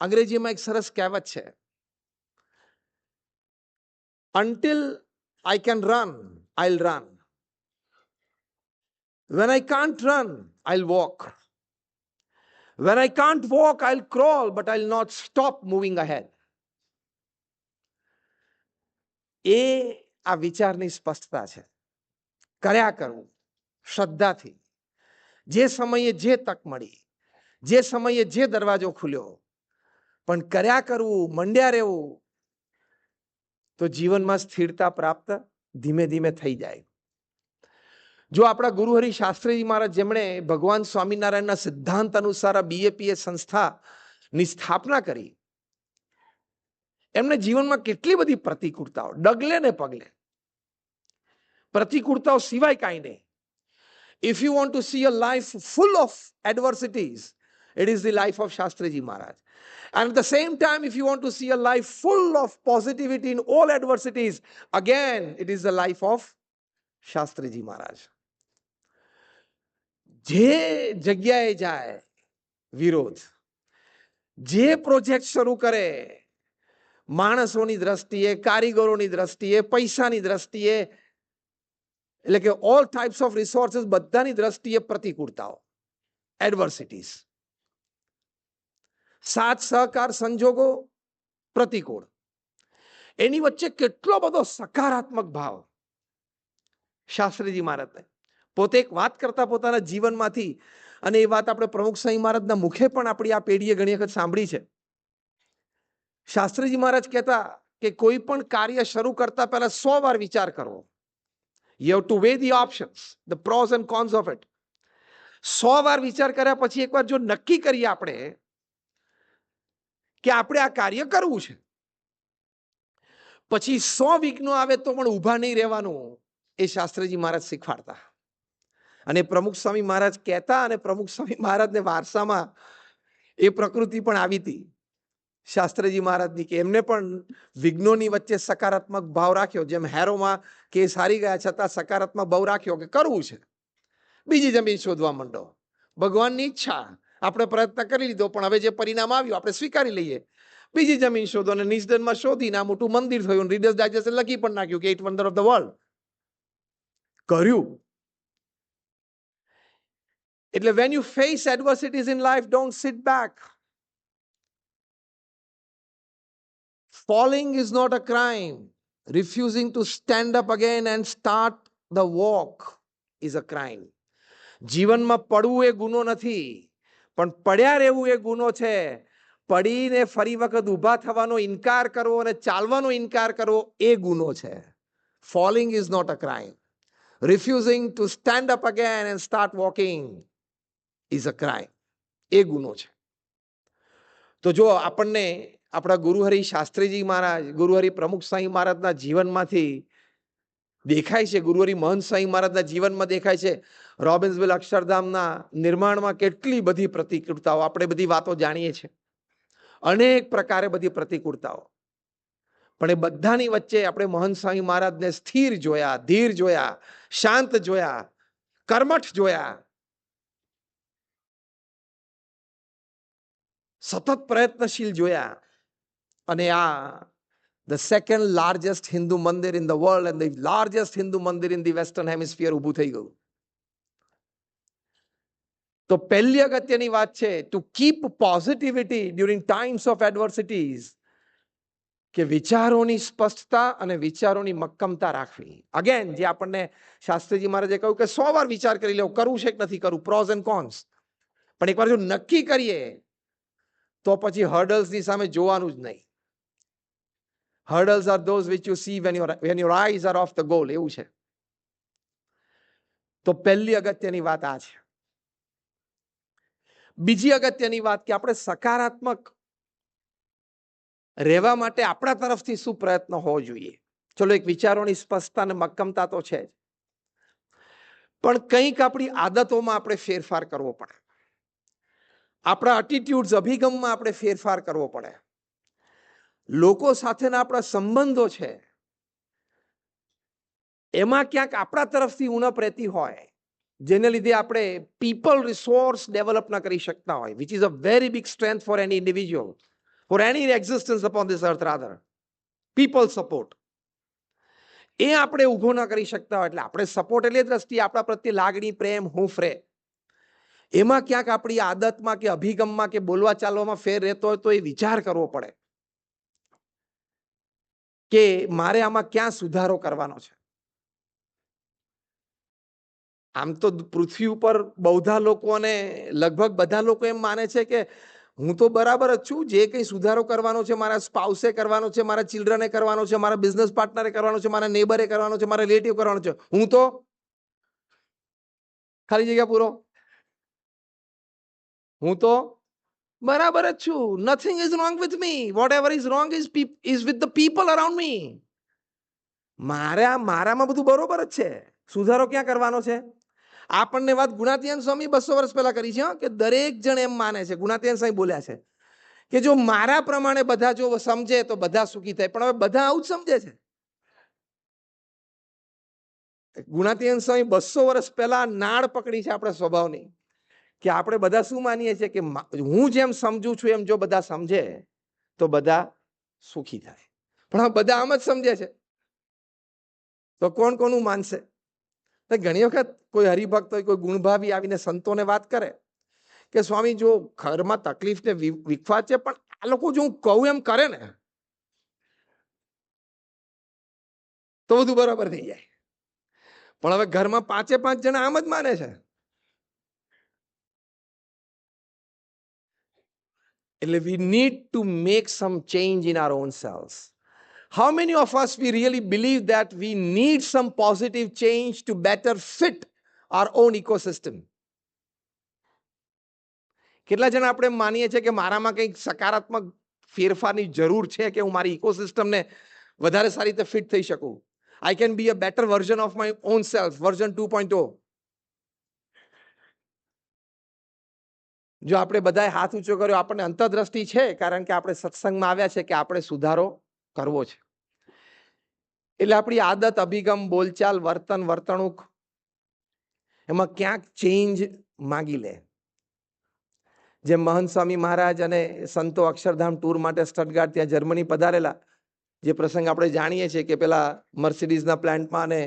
અંગ્રેજીમાં એક સરસ કહેવત છે until I can run, I'll run. When I can't run, I'll walk. When I can't walk, I'll crawl, but I'll not stop moving ahead. એ આ વિચારની સ્પષ્ટતા છે કર્યા કરવું શ્રદ્ધાથી જે સમયે જે તક મળી જે સમયે જે દરવાજો ખુલ્યો પણ કર્યા કરવું, મંડ્યા રહેવું, તો જીવનમાં સ્થિરતા પ્રાપ્ત ધીમે ધીમે થઈ જાય. જો આપણા ગુરુહરિ શાસ્ત્રીજી મહારાજ જેમણે ભગવાન સ્વામિનારાયણના સિદ્ધાંત અનુસાર બીએપીએ સંસ્થાની સ્થાપના કરી, એમને જીવનમાં કેટલી બધી પ્રતિકૂળતાઓ, ડગલે ને પગલે. પ્રતિકૂળતાઓ સિવાય કાંઈ નહીં. If you want to see a life full of adversities it is the life of Shastriji Maharaj. And at the same time, if you want to see a life full of positivity in all adversities, again, it is the life of Shastriji Maharaj. જે જગ્યાએ જાય વિરોધ જે project શરૂ કરે માણસોની દ્રષ્ટિએ કારીગરોની દ્રષ્ટિએ પૈસાની દ્રષ્ટિએ એટલે કે ઓલ ટાઈપ્સ ઓફ રિસોર્સિસ બધાની દ્રષ્ટિએ પ્રતિકૂળતાઓ એડવર્સિટીઝ સાથ સહકાર સંજોગો પ્રતિકૂળ. એની વચ્ચે કેટલો બધો સકારાત્મક ભાવ. શાસ્ત્રીજી મહારાજને પોતે એક વાત કરતા પોતાના જીવનમાંથી અને એ વાત આપણે પ્રમુખ સાંઈ મહારાજના મુખે પણ આપણી આ પેઢીએ ઘણી વખત સાંભળી છે. શાસ્ત્રીજી મહારાજ કહેતા કે કોઈ પણ કાર્ય શરૂ કરતા પહેલા સો વાર વિચાર કરવો. You have to weigh the options the pros and cons of it સો વાર વિચાર કર્યા પછી એકવાર જો નક્કી કરીએ આપણે કે આપણે આ કાર્ય કરવું છે. પછી સો વિઘ્નો આવે તો પણ ઊભા નહીં રહેવાનું એ શાસ્ત્રીજી મહારાજ શીખવાડતા. અને પ્રમુખ સ્વામી મહારાજ કહેતા અને પ્રમુખ સ્વામી મહારાજને વારસામાં એ પ્રકૃતિ પણ આવી હતી. શાસ્ત્રીજી મહારાજની કે એમને પણ વિઘ્નોની વચ્ચે સકારાત્મક ભાવ રાખ્યો. જેમ હેરોમાં કેસ હારી ગયા છતાં સકારાત્મક ભાવ રાખ્યો કે કરવું છે. બીજી જમીન શોધવા માંડો. ભગવાનની ઈચ્છા આપણે પ્રયત્ન કરી લીધો, પણ હવે જે પરિણામ આવ્યું, આપણે સ્વીકારી લઈએ. બીજી જમીન શોધો અને નિષ્દનમાં શોધીને આ મોટું મંદિર થયું રીડર્સ ડાયજેસ્ટ લખી પણ નાખ્યું કે eight wonder of the world કર્યું. એટલે when you face adversities in life don't sit back Falling is not a crime. Refusing to stand up again and start the walk is a crime. જીવનમાં પડવું એ ગુનો નથી. પણ પડ્યા રહેવું એ ગુનો છે. પડીને ફરી વખત ઊભા થવાનો ઇનકાર કરવો અને ચાલવાનો ઇનકાર કરવો એ ગુનો છે. Falling is not a crime refusing to stand up again and start walking is a crime એ ગુનો છે. તો જો આપણને આપણા ગુરુહરિ શાસ્ત્રીજી મહારાજ, ગુરુહરિ પ્રમુખ સાંઈ મહારાજના જીવનમાંથી દેખાય છે ગુરુવરી મહંત સ્વામી મહારાજના જીવનમાં દેખાય છે. રોબિન્સવિલ અક્ષરધામના નિર્માણમાં કેટલી બધી પ્રતિકૂળતાઓ, આપણે બધી વાતો જાણીએ છીએ. અનેક પ્રકારે બધી પ્રતિકૂળતાઓ. પણ એ બધાની વચ્ચે આપણે મહંત સ્વામી મહારાજને સ્થિર જોયા, ધીર જોયા, શાંત જોયા, કર્મઠ જોયા. સતત પ્રયત્નશીલ જોયા. અને આ the second largest Hindu mandir in the world and the largest Hindu mandir in the Western hemisphere ઊભું થઈ ગયું. તો પહેલી અગત્યની વાત છે to keep positivity during times of adversities કે વિચારોની સ્પષ્ટતા અને વિચારોની મક્કમતા રાખવી. અગેન જે આપણને શાસ્ત્રીજી મહારાજે કહ્યું કે સો વાર વિચાર કરી લેવું કરવું છે કે નથી કરવું પ્રોઝ એન્ડ કોન્સ પણ એકવાર જો નક્કી કરીએ, તો પછી હર્ડલ્સની સામે જોવાનું જ નહીં. Hurdles are those which you see when your when your eyes are off the goal એવું છે. તો પહેલી અગત્યની વાત આ છે. બીજી અગત્યની વાત કે આપણે સકારાત્મક રહેવા માટે આપણા તરફથી શું પ્રયત્ન હોવો જોઈએ. ચલો એક વિચારોની સ્પષ્ટતા અને મક્કમતા તો છે જ. પણ કંઈક આપણી આદતોમાં આપણે ફેરફાર કરવો પડે. આપણા એટીટ્યુડ્સ અભિગમમાં આપણે ફેરફાર કરવો પડે. લોકો સાથેના આપણા સંબંધો છે. એમાં ક્યાંક આપણા તરફથી ઉણપ રહેતી હોય, જેને લીધે આપણે પીપલ રિસોર્સ ડેવલપ ના કરી શકતા હોય which is a very big strength for any individual for any existence upon this earth rather people support એ આપણે ઊભો ન કરી શકતા હોય, એટલે આપણે સપોર્ટ એટલે દ્રષ્ટિએ આપણા પ્રત્યે લાગણી, પ્રેમ, હૂંફ રે એમાં ક્યાંક આપણી આદતમાં કે અભિગમમાં કે બોલવા ચાલવામાં ફેર રહેતો હોય તો એ વિચાર કરવો પડે. કે મારે આમાં ક્યાં સુધારો કરવાનો છે? આમ તો પૃથ્વી ઉપર બૌદ્ધા લોકો અને લગભગ બધા લોકો એમ માને છે કે હું તો બરાબર જ છું, જે કંઈ સુધારો કરવાનો છે, મારા સ્પાઉસે કરવાનો છે, મારા ચિલ્ડ્રને કરવાનો છે, મારા બિઝનેસ પાર્ટનરે કરવાનો છે, મારા નેબરે કરવાનો છે, મારા રિલેટિવ કરવાનો છે. હું તો ખાલી જગ્યા પૂરો. હું તો બરાબર જ છું. Nothing is wrong with me whatever is wrong is is with the people around me મારા મારામાં બધું બરોબર જ છે. સુધારો ક્યાં કરવાનો છે? આપણને વાત ગુણાતીયન સ્વામી બસો વર્ષ પહેલા કરી છે કે દરેક જણ એમ માને છે, ગુણાતીયન સ્વામી બોલ્યા છે, કે જો મારા પ્રમાણે બધા જો સમજે તો બધા સુખી થાય. પણ હવે બધા આવું જ સમજે છે. ગુણાતીયન સ્વામી બસો વર્ષ પહેલા નાળ પકડી છે આપણે સ્વભાવની. કે આપણે બધા શું માનીએ છીએ કે હું જેમ સમજુ છું એમ જો બધા સમજે, તો બધા સુખી થાય. પણ બધા આમ જ સમજે છે. તો કોણ કોનું માનશે? ઘણી વખત કોઈ હરિભક્ત હોય, કોઈ ગુણભાવી આવીને સંતોને વાત કરે કે, સ્વામી, જો ઘરમાં તકલીફ ને વિ- વિખવાદ છે, પણ આ લોકો જો હું કહું એમ કરે ને, તો બધું બરાબર થઈ જાય. પણ હવે ઘરમાં પાંચે પાંચ જણા આમ જ માને છે. એટલે we need to make some change in our own selves how many of us we really believe that we need some positive change to better fit our own ecosystem કેટલા જણા આપણે માનીએ છીએ કે મારામાં કંઈક સકારાત્મક ફેરફારની જરૂર છે કે હું મારી ઇકોસિસ્ટમને વધારે સારી રીતે ફિટ થઈ શકું I can be a better version of my own self version two point જો આપણે બધાએ હાથ ઊંચો કર્યો, આપણને અંતરદ્રષ્ટિ છે, કારણ કે આપણે સત્સંગમાં આવ્યા છે કે આપણે સુધારો કરવો છે. એટલે આપણી આદત, અભિગમ, બોલચાલ, વર્તન, વર્તણૂક, એમાં ક્યાંક ચેન્જ માગી લે. જેમ મહંત સ્વામી મહારાજ અને સંતો અક્ષરધામ ટૂર માટે સ્ટટગાર્ડ ત્યાં જર્મની પધારેલા, જે પ્રસંગ આપણે જાણીએ છીએ કે પેલા મર્સિડીઝના પ્લાન્ટમાં અને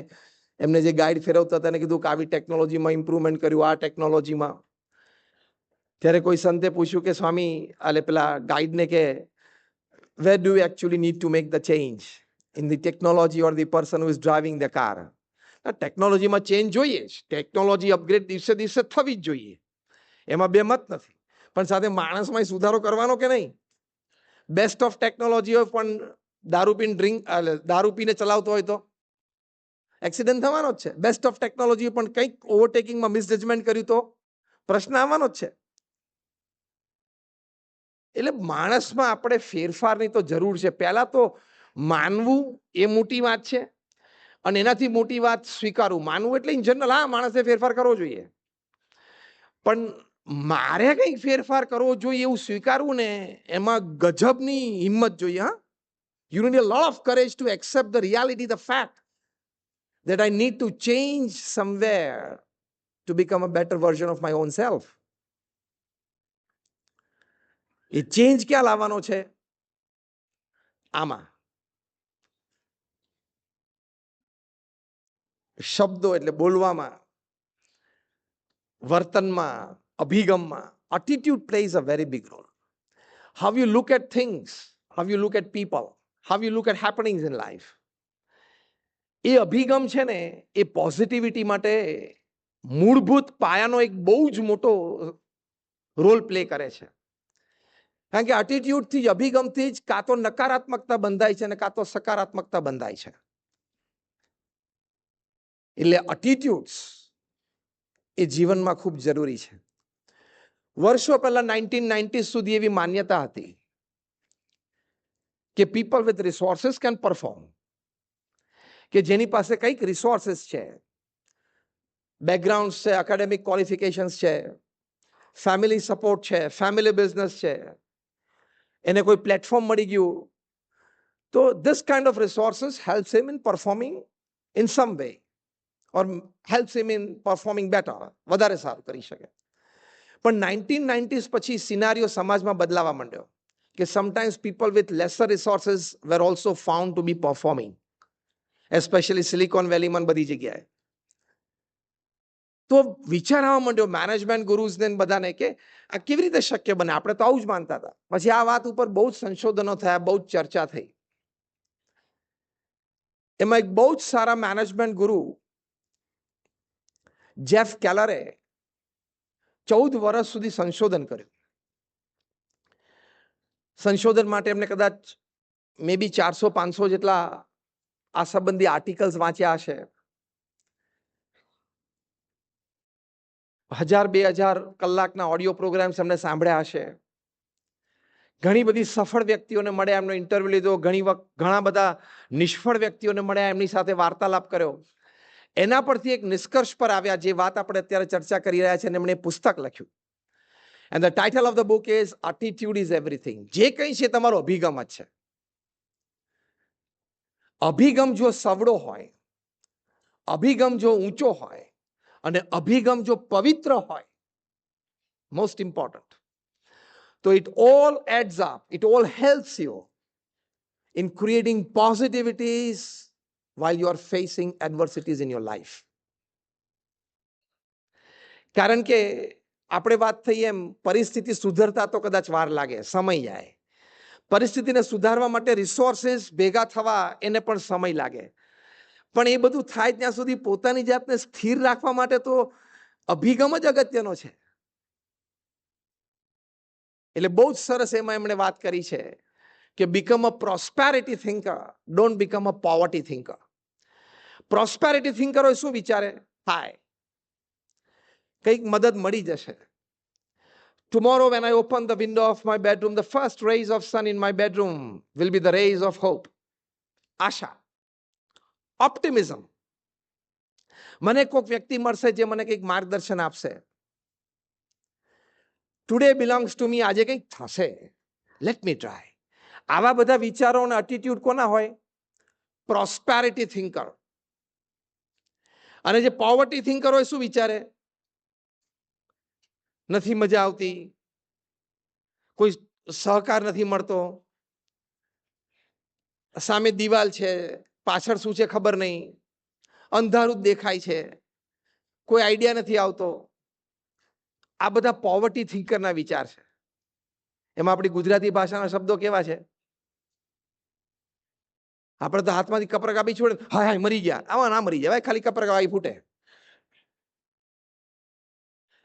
એમને જે ગાઈડ ફેરવતા હતા એને કીધું કે આવી ટેકનોલોજીમાં ઇમ્પ્રુવમેન્ટ કર્યું, આ ટેકનોલોજીમાં ત્યારે કોઈ સંતે પૂછ્યું કે, સ્વામી, આલે પેલા ગાઈડને કે where do actually need to make the change in the technology or the person who is driving the car ટેકનોલોજીમાં ચેન્જ જોઈએ જ. ટેકનોલોજી અપગ્રેડ દિવસે દિવસે થવી જ જોઈએ. એમાં બે મત નથી. પણ સાથે માણસમાં સુધારો કરવાનો કે નહીં? બેસ્ટ ઓફ ટેકનોલોજી હોય પણ દારૂ પીને ડ્રિંક દારૂ પીને ચલાવતો હોય તો? એક્સિડન્ટ થવાનો જ છે. બેસ્ટ ઓફ ટેકનોલોજી પણ કંઈક ઓવરટેકિંગમાં મિસજજમેન્ટ કર્યું તો? પ્રશ્ન આવવાનો જ છે. એટલે માણસમાં આપણે ફેરફારની તો જરૂર છે. પહેલાં તો માનવું એ મોટી વાત છે અને એનાથી મોટી વાત સ્વીકારવું. માનવું એટલે ઇન જનરલ હા, માણસે ફેરફાર કરવો જોઈએ. પણ મારે કંઈક ફેરફાર કરવો જોઈએ એવું સ્વીકારવું ને, એમાં ગજબની હિંમત જોઈએ, હા. You need a lot of courage to accept the reality the fact that I need to change somewhere to become a better version of my own self. એ ચેન્જ ક્યાં લાવવાનો છે આમાં શબ્દો એટલે બોલવામાં વર્તનમાં અભિગમમાં attitude plays a very big role how you look at things how you look at people how you look at happenings in life એ અભિગમ છે ને એ પોઝિટિવિટી માટે મૂળભૂત પાયાનો એક બહુ જ મોટો રોલ પ્લે કરે છે કારણ કે attitude-થી જ અભિગમથી જ કાં તો નકારાત્મકતા બંધાય છે અને કાં તો સકારાત્મકતા બંધાય છે. એટલે અટીટ્યુડ્સ એ જીવનમાં ખૂબ જરૂરી છે. વર્ષો પહેલા નાઇન્ટીન નાઇન્ટી સુધી એવી માન્યતા હતી કે people with resources can perform કે જેની પાસે કંઈક રિસોર્સિસ છે બેકગ્રાઉન્ડ છે એકેડેમિક ક્વોલિફિકેશન્સ છે ફેમિલી સપોર્ટ છે ફેમિલી બિઝનેસ છે એને કોઈ પ્લેટફોર્મ મળી ગયું. તો this kind of resources helps him in performing in some way or helps him in performing better વધારે સારું કરી શકે. પણ નાઇન્ટીન નાઇન્ટીઝ પછી સિનારીઓ સમાજમાં બદલાવા માંડ્યો કે sometimes people with lesser resources were also found to be performing especially Silicon વેલીમાં બધી જગ્યાએ. તો વિચાર આવવા માંડ્યો મેનેજમેન્ટ ગુરુઝને બધાને કે આ કેવી રીતે શક્ય બને? આપણે તો આવું જ માનતા હતા. પછી આ વાત ઉપર બહુ જ સંશોધનો થયા, બહુ જ ચર્ચા થઈ. એમાં એક બહુ જ સારા મેનેજમેન્ટ ગુરુ જેફ કેલરે ચૌદ વર્ષ સુધી સંશોધન કર્યું. સંશોધન માટે એમને કદાચ મે બી ચારસો પાંચસો જેટલા આ સંબંધી આર્ટિકલ્સ વાંચ્યા હશે. હજાર બે હજાર કલાકના ઓડિયો પ્રોગ્રામ્સ એમને સાંભળ્યા હશે. ઘણી બધી સફળ વ્યક્તિઓને મળ્યા એમનો ઇન્ટરવ્યુ લીધો. ઘણી વખત ઘણા બધા નિષ્ફળ વ્યક્તિઓને મળ્યા, એમની સાથે વાર્તાલાપ કર્યો. એના પરથી એક નિષ્કર્ષ પર આવ્યા, જે વાત આપણે અત્યારે ચર્ચા કરી રહ્યા છે અને એમણે પુસ્તક લખ્યું. And the title of the book is attitude is everything જે કંઈ છે તમારો અભિગમ જ છે. અભિગમ જો સવડો હોય, અભિગમ જો ઊંચો હોય અને અભિગમ જો પવિત્ર હોય મોસ્ટ ઇમ્પોર્ટન્ટ તો it all adds up it all helps you in creating positivities while you are facing adversities in your life. કારણ કે આપણે વાત થઈ એમ, પરિસ્થિતિ સુધરતા તો કદાચ વાર લાગે, સમય જાય. પરિસ્થિતિને સુધારવા માટે રિસોર્સિસ ભેગા થવા એને પણ સમય લાગે. પણ એ બધું થાય ત્યાં સુધી પોતાની જાતને સ્થિર રાખવા માટે તો અભિગમ જ અગત્યનો છે. એટલે બહુ જ સરસ એમાં એમણે વાત કરી છે કે become a prosperity thinker don't become a poverty thinker prosperity thinker હોય શું વિચારે? હાય કંઈક મદદ મળી જશે. Tomorrow, when I open the window of my bedroom, the first rays of sun in my bedroom will be the rays of hope. આશા. Optimism મને કોઈક વ્યક્તિ મળશે જે મને કંઈક માર્ગદર્શન આપશે. ટુડે બિલોંગ્સ ટુ મી આજે કંઈક થશે. લેટ મી ટ્રાય આવા બધા વિચારો અને એટીટ્યુડ કોના હોય? પ્રોસ્પેરિટી થિંકર અને જે પોવર્ટી થિંકર હોય, શું વિચારે? નથી મજા આવતી. કોઈ સહકાર નથી મળતો. સામે દિવાલ છે. પાછળ શું છે ખબર નહીં. અંધારું દેખાય છે. કોઈ આઈડિયા નથી આવતો. આ બધા પોવર્ટી થિંકરના વિચાર છે. એમાં આપણી ગુજરાતી ભાષાના શબ્દો કેવા છે? આપણે તો હાથમાંથી કપરા કાપી છોડે હા હા મરી ગયા. આવા ના મરી જાય ખાલી કપરા કાપી ફૂટે.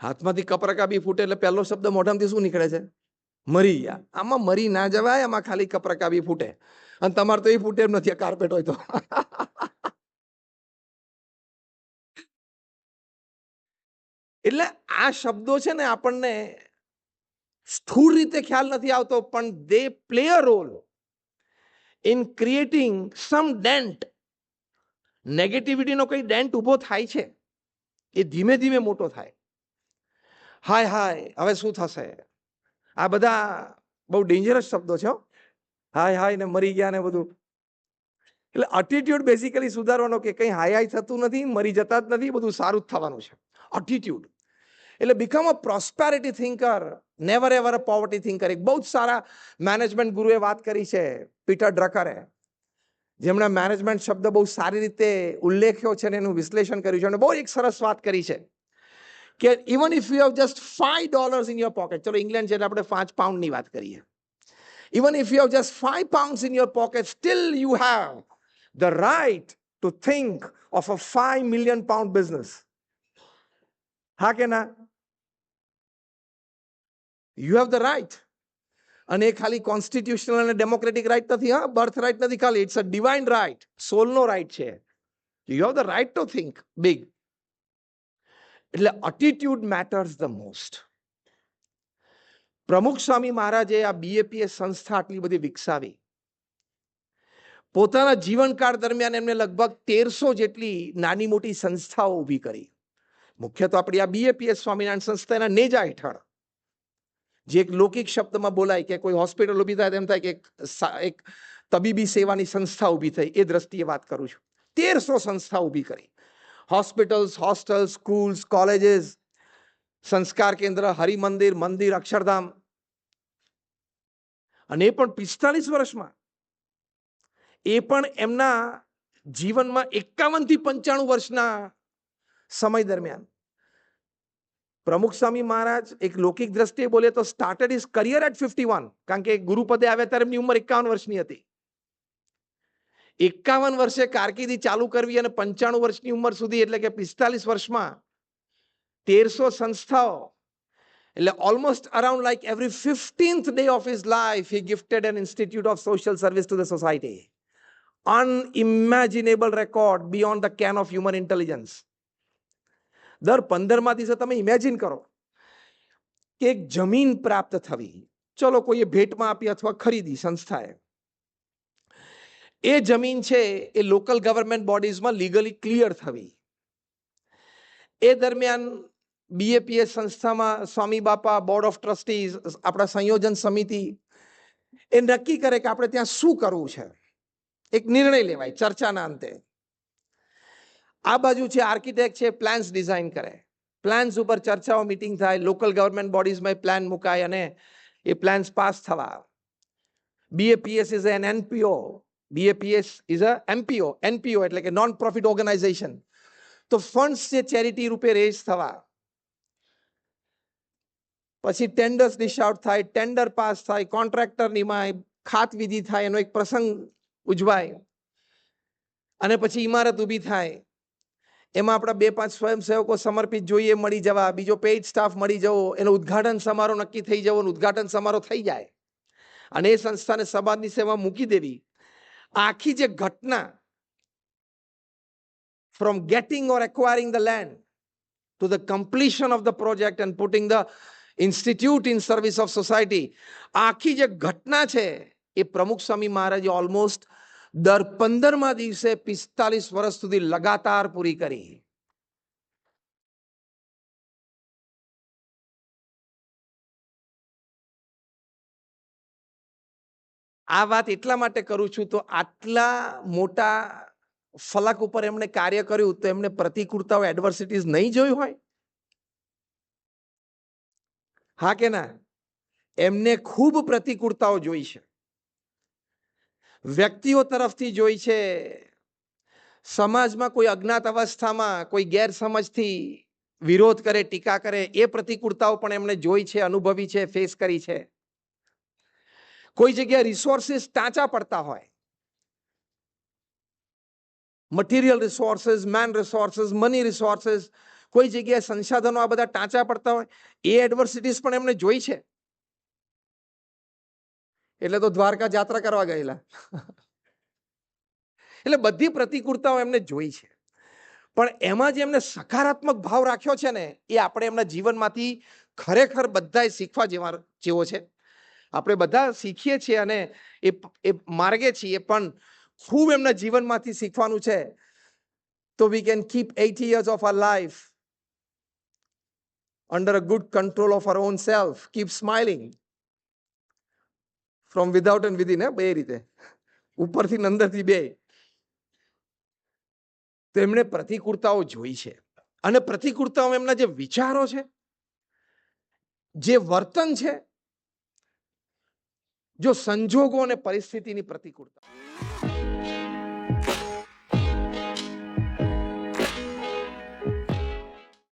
હાથમાંથી કપરા કાપી ફૂટે એટલે પહેલો શબ્દ મોઢામાંથી શું નીકળે છે? મરી ગયા. આમાં મરી ના જવાય, આમાં ખાલી કપરા કાપી ફૂટે. અને તમારે તો એ ફૂટે એમ નથી કાર્પેટ હોય તો. એટલે આ શબ્દો છે ને આપણને સ્થૂળ રીતે ખ્યાલ નથી આવતો, પણ they play a role in creating some dent નેગેટિવિટીનો કઈ ડેન્ટ ઊભો થાય છે, એ ધીમે ધીમે મોટો થાય. હાય હાય હવે શું થશે? આ બધા બહુ ડેન્જરસ શબ્દો છે. હાય હાય ને મરી ગયા ને બધું. એટલે અટીટ્યુડ બેઝિકલી સુધારવાનો કે કંઈ હાય હાય થતું નથી, મરી જતા જ નથી, બધું સારું જ થવાનું છે. અટીટ્યુડ એટલે become a prosperity thinker never ever a poverty thinker એક બહુ જ સારા મેનેજમેન્ટ ગુરુએ વાત કરી છે, પીટર ડ્રકરે. જેમણે મેનેજમેન્ટ શબ્દ બહુ સારી રીતે ઉલ્લેખ્યો છે અને એનું વિશ્લેષણ કર્યું છે અને બહુ એક સરસ વાત કરી છે કે even if you have just five dollars in your pocket ચલો ઇંગ્લેન્ડ છે એટલે આપણે પાંચ પાઉન્ડની વાત કરીએ. Even if you have just five pounds in your pocket still you have the right to think of a five million pound business હા કે ના યુ હેવ ધ રાઇટ અને એ ખાલી કોન્સ્ટિટ્યુશનલ અને ડેમોક્રેટિક રાઇટ નથી હા બર્થ રાઇટ નથી ખાલી ઇટ્સ અ ડિવાઇન રાઇટ સોલનો રાઇટ છે you have the right to think big એટલે attitude matters the most Pramukh Swami મહારાજે આ બીએપીએસ સંસ્થા આટલી બધી વિકસાવી. પોતાના જીવનકાળ દરમિયાન એમને લગભગ તેરસો જેટલી નાની મોટી સંસ્થાઓ ઊભી કરી. મુખ્ય તો આપણી આ બીએપીએસ સ્વામિનારાયણ સંસ્થા એના નેજા હેઠળ. જે એક લૌકિક શબ્દમાં બોલાય કે કોઈ હોસ્પિટલ ઊભી થાય તેમ થાય કે એક તબીબી સેવાની સંસ્થા ઊભી થઈ, એ દ્રષ્ટિએ વાત કરું છું. તેરસો સંસ્થા ઊભી કરી. હોસ્પિટલ્સ હોસ્ટેલ સ્કૂલ્સ, કોલેજીસ સંસ્કાર કેન્દ્ર, હરિમંદિર, મંદિર, અક્ષરધામ. અને એ પણ પિસ્તાલીસ વર્ષમાં. એ પણ એમના જીવનમાં એકાવનથી પંચાણું વર્ષના સમય દરમિયાન. પ્રમુખ સ્વામી મહારાજ એક લૌકિક દ્રષ્ટિએ બોલે તો started is career at fifty one કારણ કે ગુરુપદે આવ્યા ત્યારે એમની ઉંમર એકાવન વર્ષની હતી. એકાવન વર્ષે કારકિર્દી ચાલુ કરવી અને પંચાણું વર્ષની ઉંમર સુધી એટલે કે પિસ્તાલીસ વર્ષમાં તેરસો સંસ્થાઓ. એટલે almost around like every fifteenth day of his life he gifted an institute of social service to the society unimaginable record beyond the ken of human intelligence દર પંદરમા દિવસે તમે ઇમેજિન કરો કે એક જમીન પ્રાપ્ત થવી. ચલો કોઈએ ભેટમાં આપી અથવા ખરીદી સંસ્થાએ. એ જમીન છે એ લોકલ ગવર્મેન્ટ બોડીઝમાં લીગલી ક્લિયર થવી. એ દરમિયાન બીએપીએસ સંસ્થામાં સ્વામી બાપા બોર્ડ ઓફ ટ્રસ્ટીઝ આપણા સંયોજન સમિતિ, એ નક્કી કરે કે આપણે ત્યાં શું કરવું છે. એક નિર્ણય લેવાય ચર્ચાના અંતે. આ બાજુ છે આર્કિટેક્ટ છે, પ્લાન્સ ડિઝાઇન કરે. પ્લાન્સ ઉપર ચર્ચાઓ, મિટિંગ થાય, લોકલ ગવર્મેન્ટ બોડીઝમાં પ્લાન મુકાય અને એ પ્લાન્સ પાસ થવા. BAPS is an NPO BAPS is a MPO NPO એટલે કે નોન પ્રોફિટ ઓર્ગેનાઇઝેશન તો ફંડ્સ જે ચેરિટી રૂપે રેઝ થવા. પછી ટેન્ડર્સ ડિશ આઉટ થાય ટેન્ડર પાસ થાય કોન્ટ્રાક્ટરની ખાત વિધિ થાય, એનો એક પ્રસંગ ઉજવાય. અને પછી ઇમારત ઊભી થાય. એમાં આપણા બે પાંચ સ્વયંસેવકો સમર્પિત જોઈએ, મળી જવા. બીજો પેઇડ સ્ટાફ મળી જવો. એનો ઉદઘાટન સમારોહ નક્કી થઈ જવો ઉદઘાટન સમારોહ થઈ જાય. અને એ સંસ્થાને સમાજની સેવા મૂકી દેવી. આખી જે ઘટના from getting or acquiring the land to the completion of the project and putting the institute in service of society આખી જે ઘટના છે, એ પ્રમુખ સ્વામી મહારાજે ઓલમોસ્ટ દર પંદરમા દિવસે પિસ્તાલીસ વર્ષ સુધી લગાતાર પૂરી કરી. આ વાત એટલા માટે કરું છું તો આટલા મોટા ફલક ઉપર એમણે કાર્ય કર્યું તો એમને પ્રતિકૂળતાઓ એડવર્સિટીઝ નહીં જોયું હોય? હા કે ના? એમને ખૂબ પ્રતિકૂળતાઓ જોઈ છે. વ્યક્તિઓ તરફથી જોઈ છે. સમાજમાં કોઈ અજ્ઞાત અવસ્થામાં, કોઈ ગેરસમજથી વિરોધ કરે, ટીકા કરે, એ પ્રતિકૂળતાઓ પણ એમણે જોઈ છે, અનુભવી છે ફેસ કરી છે. કોઈ જગ્યાએ રિસોર્સિસ ટાંચા પડતા હોય. Material resources man resources money resources કોઈ જગ્યાએ સંસાધનો આ બધા ટાંચા પડતા હોય, એ એડવર્સિટીઝ પણ એમને જોઈ છે. એટલે તો દ્વારકા જાત્રા કરવા ગયેલા. એટલે બધી પ્રતિકૂળતાઓ એમને જોઈ છે. પણ એમાં જે એમને સકારાત્મક ભાવ રાખ્યો છે ને, એ આપણે એમના જીવનમાંથી ખરેખર બધાએ શીખવા જેવા જેવો છે. આપણે બધા શીખીએ છીએ અને એ એ માર્ગે છીએ, પણ ખૂબ એમના જીવનમાંથી શીખવાનું છે. તો we can keep eighty years of our life under a good control of our own self keep smiling. From without and within, બે રીતે. ઉપરથી ને અંદરથી બે. તો એમણે પ્રતિકૂળતાઓ જોઈ છે. અને પ્રતિકૂળતાઓ એમના જે વિચારો છે જે વર્તન છે જો સંજોગો અને પરિસ્થિતિની પ્રતિકૂળતા.